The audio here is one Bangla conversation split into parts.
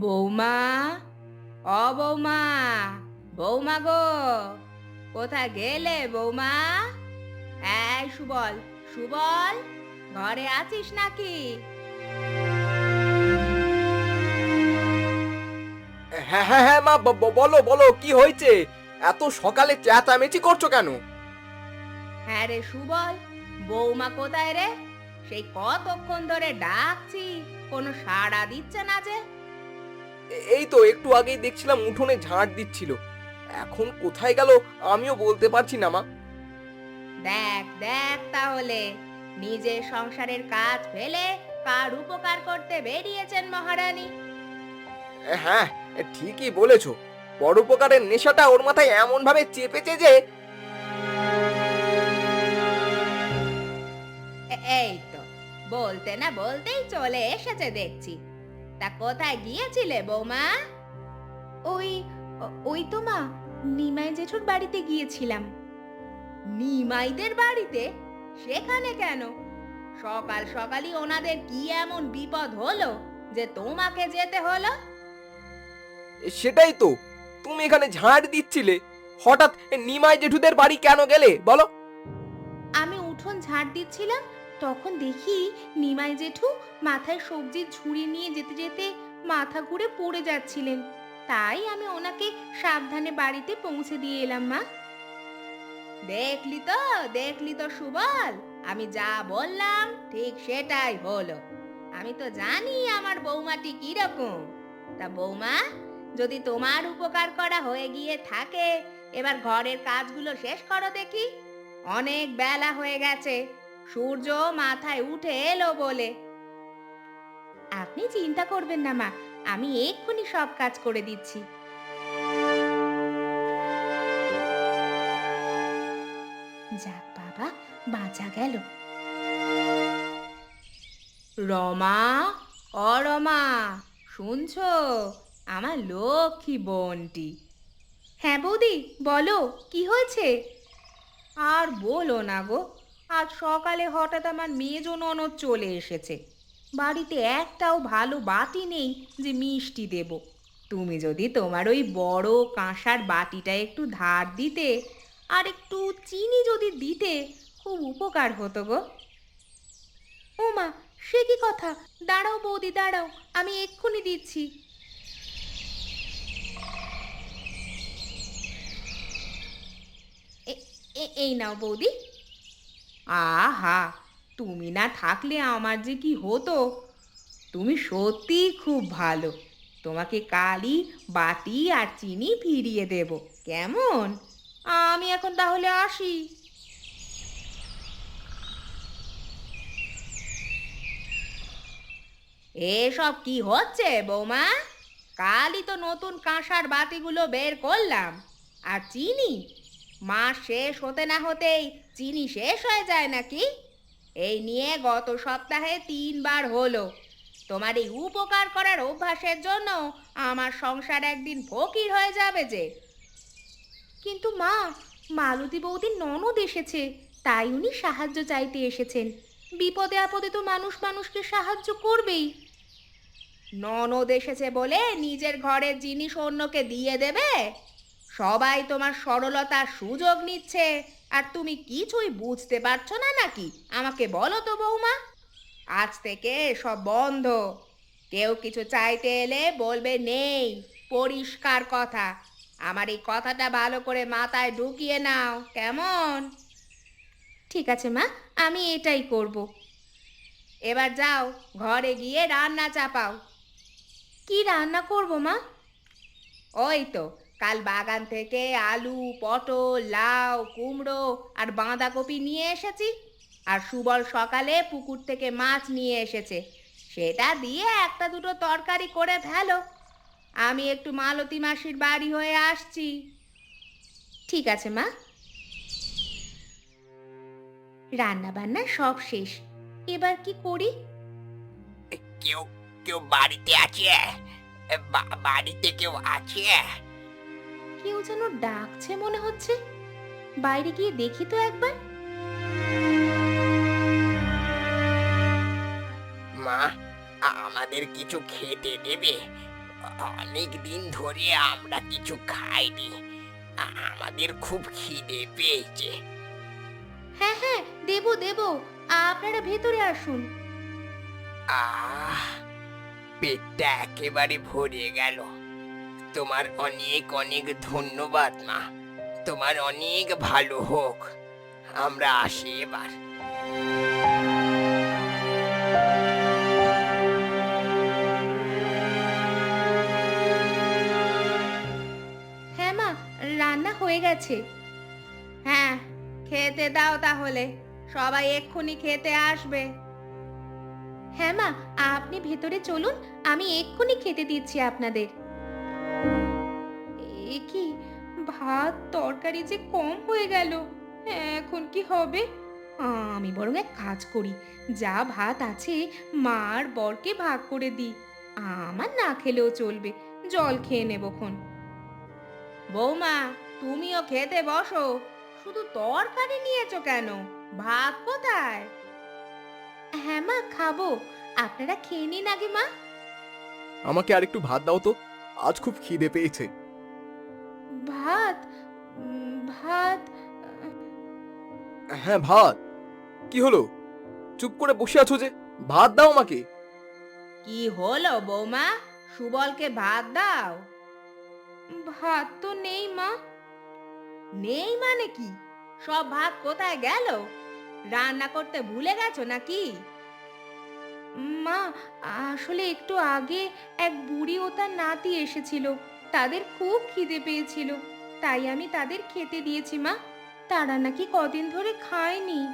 বৌমা, অ বৌমা বৌমা গো, কোথায় গেলে বৌমা? এই সুবল সুবল, ঘরে আছিস নাকি? হ্যাঁ হ্যাঁ হ্যাঁ মা, ব- বলো বলো, কি হয়েছে? এত সকালে চেঁচামেচি করছ কেন? হ্যাঁ রে সুবল বৌমা কোথায় রে? সেই কতক্ষণ ধরে ডাকছি কোনো সাড়া দিচ্ছে না যে। এই তো একটু আগেই দেখছিলাম উঠোনে ঝাড় দিচ্ছিল। এখন কোথায় গেল আমিও বলতে পারছি না মা। দেখ দেখ তাহলে নিজের সংসারের কাজ ফেলে কার উপকার করতে বেরিয়েছেন মহারানী? হ্যাঁ ঠিকই বলেছ। পরোপকারের নেশাটা ওর মাথায় এমন ভাবে চেপেছে যে এই তো বলতে না বলতেই চলে এসেছে দেখছি। তা কোথায় গিয়েছিলে বৌমা? ওই ওই তো মা নিমাই জেঠুর বাড়িতে গিয়েছিলাম। নিমাইদের বাড়িতে? সেখানে কেন? সকাল সকালই ওনাদের কি এমন বিপদ হলো যে তোমাকে যেতে হলো? সেটাই তো তুমি এখানে ঝাড় দিচ্ছিলে। হঠাৎ নিমাই জেঠুদের বাড়ি কেন গেলে বলো? আমি উঠোন ঝাড় দিচ্ছিলাম তখন দেখি নিমাই জেঠু মাথায় সবজির ঝুড়ি নিয়ে যেতে যেতে মাথা ঘুরে পড়ে যাচ্ছিলেন। তাই আমি ওনাকে সাবধানে বাড়িতে পৌঁছে দিয়ে এলাম, মা। দেখলি তো দেখলি তো সুবল, আমি যা বললাম ঠিক সেটাই হলো। আমি তো জানি আমার বৌমাটি কীরকম। তা বৌমা, যদি তোমার উপকার করা হয়ে গিয়ে থাকে, এবার ঘরের কাজগুলো শেষ করো দেখি। অনেক বেলা হয়ে গেছে সূর্য মাথায় উঠে এলো বলে, আপনি চিন্তা করবেন না মা, আমি এক্ষুনি সব কাজ করে দিচ্ছি। যাক বাবা, বাঁচা গেল। রমা ও রমা, শুনছো? আমার লক্ষ্মী বোনটি। হ্যাঁ বৌদি, বলো, কি হয়েছে? আর বলো না গো আজ সকালে হঠাৎ আমার মেজো ননদ চলে এসেছে। বাড়িতে একটাও ভালো বাটি নেই যে মিষ্টি দেব। তুমি যদি তোমার ওই বড় কাঁসার বাটিটা একটু ধার দিতে আর একটু চিনি যদি দিতে, খুব উপকার হতো গো। ও মা সে কি কথা? দাঁড়াও বৌদি, দাঁড়াও, আমি এক্ষুনি দিচ্ছি। এই নাও বৌদি। আহা, তুমি না থাকলে আমার যে কি হতো? তুমি সত্যিই খুব ভালো। তোমাকে কালই বাটি আর চিনি ফিরিয়ে দেব। কেমন? আমি এখন তাহলে আসি। এসব কি হচ্ছে, বৌমা? কালই তো নতুন কাঁসার বাতিগুলো বের করলাম। আর চিনি? মাস শেষ হতে না হতেই চিনি শেষ হয়ে যায় নাকি? এই নিয়ে গত সপ্তাহে তিনবার হলো। তোমার এই উপকার করার অভ্যাসের জন্য আমার সংসার একদিন ফকির হয়ে যাবে যে। কিন্তু মা মালতী বৌদির ননদ এসেছে তাই উনি সাহায্য চাইতে এসেছেন। বিপদে আপদে তো মানুষ মানুষকে সাহায্য করবেই। ননদ এসেছে বলে নিজের ঘরের জিনিস অন্যকে দিয়ে দেবে? সবাই তোমার সরলতার সুযোগ নিচ্ছে। আর তুমি কিছুই বুঝতে পারছ না নাকি? আমাকে বলো তো বৌমা। আজ থেকে সব বন্ধ। কেউ কিছু চাইতে এলে বলবে নেই পরিষ্কার কথা। আমার এই কথাটা ভালো করে মাথায় ঢুকিয়ে নাও কেমন? ঠিক আছে মা আমি এটাই করব। এবার যাও ঘরে গিয়ে রান্না চাপাও। কি রান্না করব মা? ওই তো কাল বাগান থেকে আলু পটল লাউ কুমড়ো আর বাঁধাকপি নিয়ে এসেছি। আর সুবল সকালে পুকুর থেকে মাছ নিয়ে এসেছে। সেটা দিয়ে একটা দুটো তরকারি করে ফেলো। আমি একটু মালতী মাসির বাড়ি হয়ে আসছি। ঠিক আছে মা। রান্না বান্না সব শেষ। এবার কি করি? কেউ কেউ বাড়িতে আছে? বা- বাড়িতে কেউ আছে? কেউ যেন ডাকছে মনে হচ্ছে। বাইরে গিয়ে দেখি তো একবার। মা আমাদের কিছু খেতে দেবে। অনেক দিন ধরে আমরা কিছু খাইনি। আমাদের খুব খিদে পেয়েছে। হ্যাঁ হ্যাঁ দেব দেব আপনারা ভেতরে আসুন। আহ পেটটা একেবারে ভরে গেল। তোমার অনেক অনেক ধন্যবাদ, মা। তোমার অনেক ভালো হোক। আমরা আসি এবার। হ্যাঁ মা, রান্না হয়ে গেছে। হ্যাঁ খেতে দাও তাহলে। সবাই এক্ষুনি খেতে আসবে। হ্যাঁ মা, আপনি ভেতরে চলুন। আমি এক্ষুনি খেতে দিচ্ছি আপনাদের। কি ভাত, তরকারি যে কম হয়ে গেল। এখন কি হবে? আমি বরং এক কাজ করি, যা ভাত আছে মার বরকে ভাগ করে দিই। আমার না খেলেও চলবে, জল খেয়ে নেবক্ষণ বৌমা, তুমিও খেতে বসো, শুধু তরকারি নিয়েছো কেন? ভাত কোথায়? হ্যাঁ মা, খাব। আপনারা খেয়ে নিন আগে মা। আমাকে আর একটু ভাত দাও তো, আজ খুব খিদে পেয়েছে। ভাত ভাত হ্যাঁ ভাত। কি হলো? চুপ করে বসে আছো যে ভাত দাও আমাকে। কি হলো বৌমা? সুবলকে ভাত দাও। ভাত তো নেই মা। নেই মানে কি? সব ভাত কোথায় গেল? রান্না করতে ভুলে গেছো নাকি? মা আসলে একটু আগে এক বুড়ি ও তার নাতি এসেছিল। তাদের খুব খিদে পেয়েছিল। তাই আমি তাদের খেতে দিয়েছি মা। তারা নাকি কদিন ধরে খায়নি।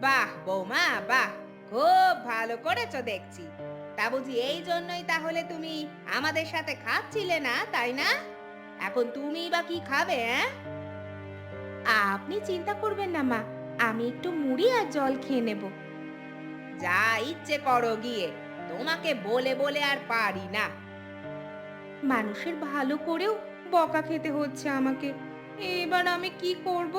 বাহ বৌমা বাহ। খুব ভালো করেছ দেখছি। তা বুঝি এই জন্যই তাহলে তুমি আমাদের সাথে খাচ্ছিলে না তাই না? এখন তুমি বা কি খাবে হ্যাঁ আপনি চিন্তা করবেন না মা। আমি একটু মুড়ি আর জল খেয়ে নেব। যা ইচ্ছে করো গিয়ে। তোমাকে বলে বলে আর পারি না। মানুষের ভালো করেও বকা খেতে হচ্ছে আমাকে। এবার আমি কি করব?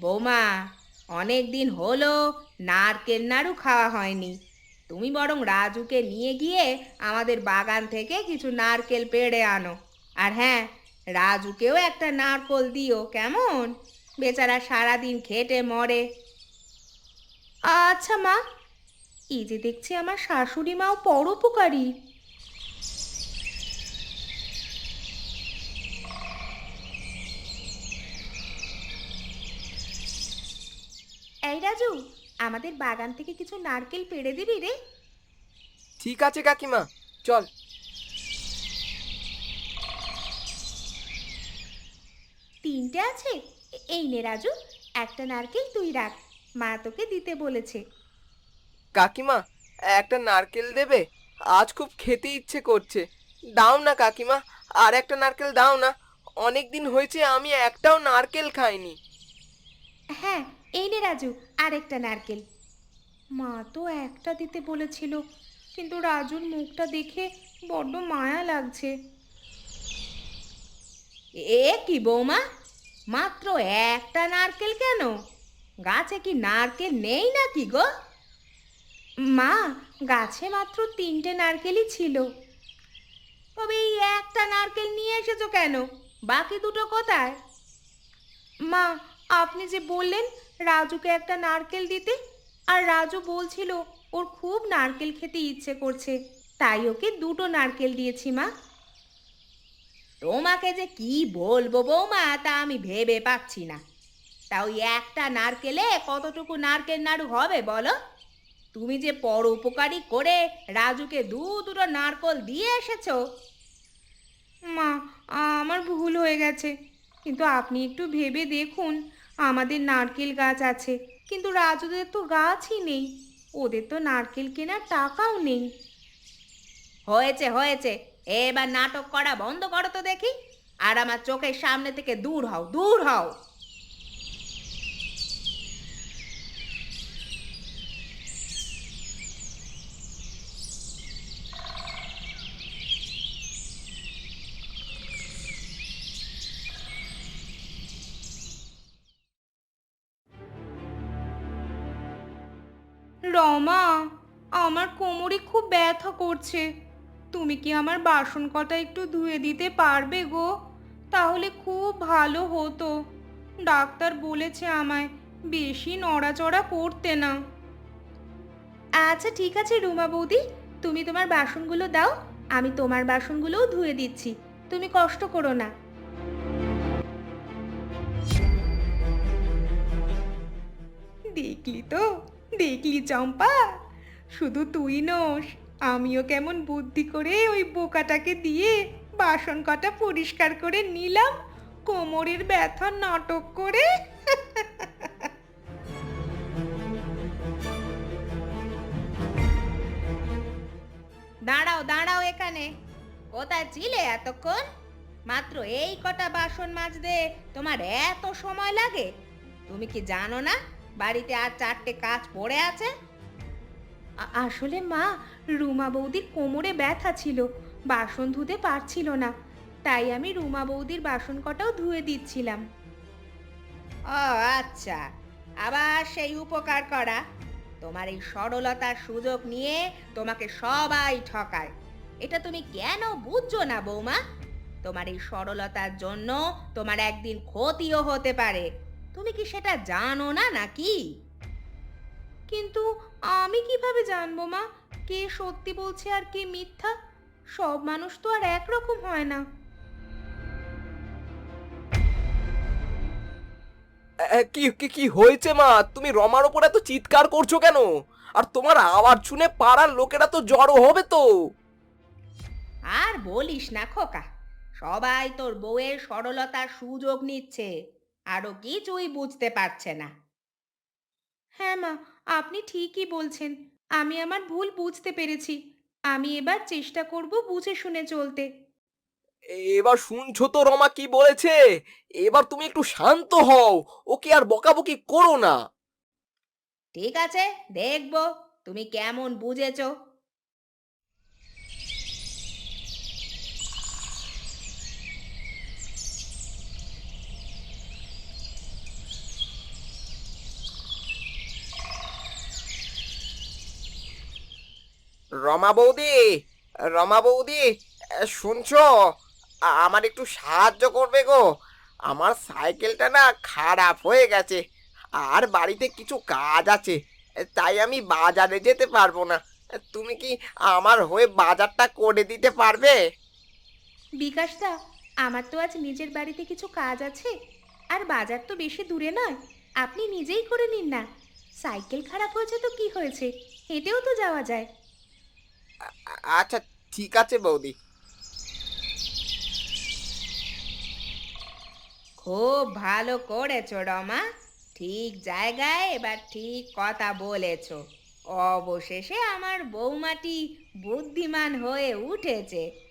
বৌমা অনেক দিন হলো নারকেল নাড়ু খাওয়া হয়নি। তুমি বরং রাজুকে নিয়ে গিয়ে আমাদের বাগান থেকে কিছু নারকেল পেড়ে আনো। আর হ্যাঁ রাজুকেও একটা নারকল দিও, কেমন? বেচারা সারাদিন খেটে মরে। আচ্ছা মা, এই যে দেখছি আমার শাশুড়ি মাও পরোপকারী। এই রাজু, আমাদের বাগান থেকে কিছু নারকেল পেড়ে দিবি রে? ঠিক আছে কাকিমা, চল। তিনটে আছে? এই নে রাজু একটা নারকেল তুই রাখ। মা তোকে দিতে বলেছে। কাকিমা একটা নারকেল দেবে? আজ খুব খেতে ইচ্ছে করছে। দাও না কাকিমা আর একটা নারকেল দাও না। অনেক দিন হয়েছে আমি একটাও নারকেল খাইনি। হ্যাঁ এই নে রাজু আরেকটা নারকেল। মা তো একটা দিতে বলেছিল কিন্তু রাজুর মুখটা দেখে বড্ড মায়া লাগছে। এ কি বৌমা মাত্র একটা নারকেল কেন? গাছে কি নারকেল নেই নাকি গো? মা, গাছে মাত্র তিনটে নারকেলই ছিল। তবে এই একটা নারকেল নিয়ে এসেছ কেন? বাকি দুটো কোথায়? মা, আপনি যে বললেন রাজুকে একটা নারকেল দিতে, আর রাজু বলছিল ওর খুব নারকেল খেতে ইচ্ছে করছে, তাই ওকে দুটো নারকেল দিয়েছি মা। তোমাকে যে কি বলব বৌমা তা আমি ভেবে পাচ্ছি না। তা ওই একটা নারকেলে কতটুকু নারকেল নাড়ু হবে বলো? তুমি যে পরোপকারী করে রাজুকে দু দুটো নারকল দিয়ে এসেছ। মা আমার ভুল হয়ে গেছে। কিন্তু আপনি একটু ভেবে দেখুন আমাদের নারকেল গাছ আছে কিন্তু রাজুদের তো গাছই নেই। ওদের তো নারকেল কেনার টাকাও নেই। হয়েছে হয়েছে। এবার নাটক করা বন্ধ করো তো দেখি। আর আমার চোখের সামনে থেকে দূর হও দূর হও। রমা, আমার কোমরে খুব ব্যথা করছে। তুমি কি আমার বাসন কটা একটু ধুয়ে দিতে পারবে গো? তাহলে খুব ভালো হতো। ডাক্তার বলেছে আমায় বেশি নড়াচড়া করতে না। আচ্ছা ঠিক আছে রুমা বৌদি তুমি তোমার বাসনগুলো দাও আমি তোমার বাসনগুলোও ধুয়ে দিচ্ছি তুমি কষ্ট করো না। দেখলি তো দেখলি চম্পা শুধু তুই নোস। আমিও কেমন বুদ্ধি করে ওই বোকাটাকে দিয়ে বাসন কটা পরিষ্কার করে নিলাম, কোমরের ব্যথা নাটক করে। দাঁড়াও দাঁড়াও এখানে। কোথায় ছিলে এতক্ষণ? মাত্র এই কটা বাসন মাজতে তোমার এত সময় লাগে? তুমি কি জানো না? বাড়িতে আর চারটে কাজ পড়ে আছে? আসলে মা, রুমা বৌদির কোমরে ব্যথা ছিল, বাসন ধুতে পারছিল না, তাই আমি রুমা বৌদির বাসন কটাও ধুয়ে দিচ্ছিলাম। ও আচ্ছা। আবার সেই উপকার করা। তোমার এই সরলতার সুযোগ নিয়ে তোমাকে সবাই ঠকায়। এটা তুমি কেন বুঝছ না, বৌমা? তোমার এই সরলতার জন্য তোমার একদিন ক্ষতিও হতে পারে। তুমি কি সেটা জানো না নাকি? কিন্তু আমি কীভাবে জানব মা? কে সত্যি বলছে আর কে মিথ্যা? সব মানুষ তো আর একরকম হয় না। এ, কি কি কি হয়েছে মা? তুমি রমার ওপর এত চিৎকার করছ কেন? আর তোমার আওয়াজ শুনে পাড়ার লোকেরা তো জড়ো হবে তো। আর বলিস না খোকা সবাই তোর বউয়ের সরলতার সুযোগ নিচ্ছে আরও কিছুই বুঝতে পারছে না। হ্যাঁ মা আপনি ঠিকই বলছেন। আমি আমার ভুল বুঝতে পেরেছি। আমি এবার চেষ্টা করব বুঝে শুনে চলতে। এবার শুনছো তো রমা কি বলেছে? এবার তুমি একটু শান্ত হও। ওকে আর বকাবকি করো না। ঠিক আছে দেখব। তুমি কেমন বুঝেছ। রমা বৌদি রমা বৌদি, শুনছো? আমার একটু সাহায্য করবে গো। আমার সাইকেলটা না খারাপ হয়ে গেছে, আর বাড়িতে কিছু কাজ আছে, তাই আমি বাজারে যেতে পারব না। তুমি কি আমার হয়ে বাজারটা করে দিতে পারবে? বিকাশদা, আমার তো আজ নিজের বাড়িতে কিছু কাজ আছে, আর বাজার তো বেশি দূরে নয়, আপনি নিজেই করে নিন না। সাইকেল খারাপ হয়েছে তো কি হয়েছে, হেঁটেও তো যাওয়া যায়। আচ্ছা ঠিক আছে বৌদি। খুব ভালো করেছ রমা। ঠিক জায়গায় এবার ঠিক কথা বলেছ। অবশেষে আমার বৌমাটি বুদ্ধিমান হয়ে উঠেছে।